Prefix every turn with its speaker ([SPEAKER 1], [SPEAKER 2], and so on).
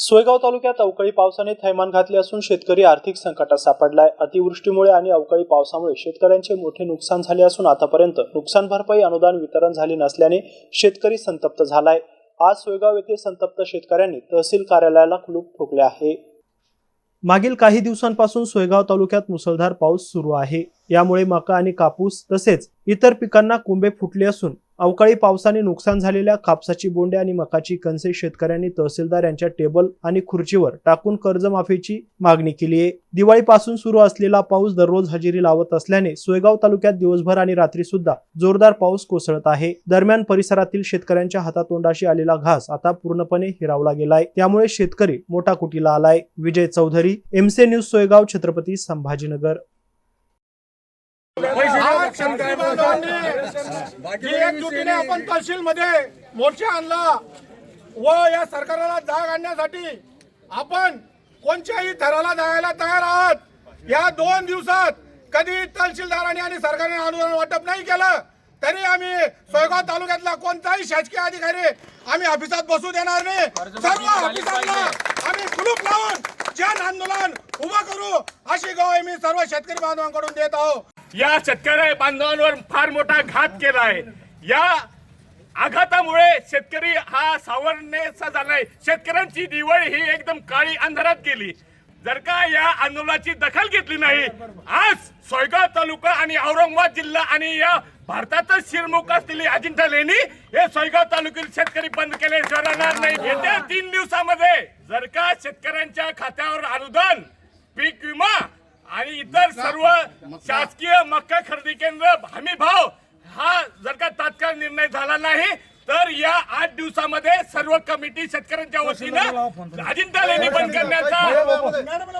[SPEAKER 1] सोयगाव तालुक्यात अवकाळी पावसाने थैमान घातले असून शेतकरी आर्थिक संकटात सापडलाय. अतिवृष्टीमुळे आणि अवकाळी पावसामुळे शेतकऱ्यांचे मोठे नुकसान झाले असून आतापर्यंत नुकसान भरपाई अनुदान वितरण झाले नसल्याने शेतकरी संतप्त झालाय. आज सोयगाव येथे संतप्त शेतकऱ्यांनी तहसील कार्यालयाला कुलूप ठोकले आहे. मागील काही दिवसांपासून सोयगाव तालुक्यात मुसळधार पाऊस सुरू आहे. यामुळे मका आणि कापूस तसेच इतर पिकांना कुंबे फुटले असून अवकाळी पावसाने नुकसान झालेल्या कापसाची बोंडे आणि मकाची कणसे शेतकऱ्यांनी तहसीलदार यांच्या टेबल आणि खुर्चीवर टाकून कर्जमाफीची मागणी केली आहे. दिवाळीपासून सुरू असलेला पाऊस दररोज हजेरी लावत असल्याने सोयगाव तालुक्यात दिवसभर आणि रात्री सुद्धा जोरदार पाऊस कोसळत आहे. दरम्यान परिसरातील शेतकऱ्यांच्या हातातोंडाशी आलेला घास आता पूर्णपणे हिरावला गेलाय. त्यामुळे शेतकरी मोठा कुटीला आलाय. विजय चौधरी एमसे न्यूज सोयगाव छत्रपती संभाजीनगर.
[SPEAKER 2] जी एकजुटीने आपण तहसील मध्ये मोर्चा आणला व या सरकारला जाग आणण्यासाठी आपण कोणत्याही थराला जायला तयार आहात. या दोन दिवसात कधी तहसीलदारांनी आणि सरकारने अनुदान वाटप नाही केलं तरी आम्ही सोयगाव तालुक्यातला कोणताही शासकीय अधिकारी आम्ही ऑफिसात बसू देणार नाही. सर्व ऑफिसांना आम्ही कुलूप लावून जन आंदोलन उभं करू. अशी गवाही मी सर्व शेतकरी बांधवांकडून देत आहोत
[SPEAKER 3] या शेतकरी बांधवांवर फार मोठा घात केला आहे या आघातामुळे शेतकरी हा सावरण्याचा झालाय. शेतकऱ्यांची दिवाळी ही एकदम काळी अंधारात गेली. जर का या आंदोलनाची दखल घेतली नाही आज सोयगाव तालुका आणि औरंगाबाद जिल्हा आणि या भारतातच शिरमुख असलेली अजिंठा लेणी हे सोयगाव तालुक्यातील शेतकरी बंद केले राहणार नाही. येत्या तीन दिवसामध्ये जर का शेतकऱ्यांच्या खात्यावर अनुदान पीक विमा आणि इतर सर्व शासकीय मक्का खरेदी केंद्र हमी भाव हा जर का तात्काळ निर्णय झाला नाही तर या आठ दिवसामध्ये सर्व कमिटी शेतकऱ्यांच्या वतीनं अजिंठा लेणी बंद करण्याचा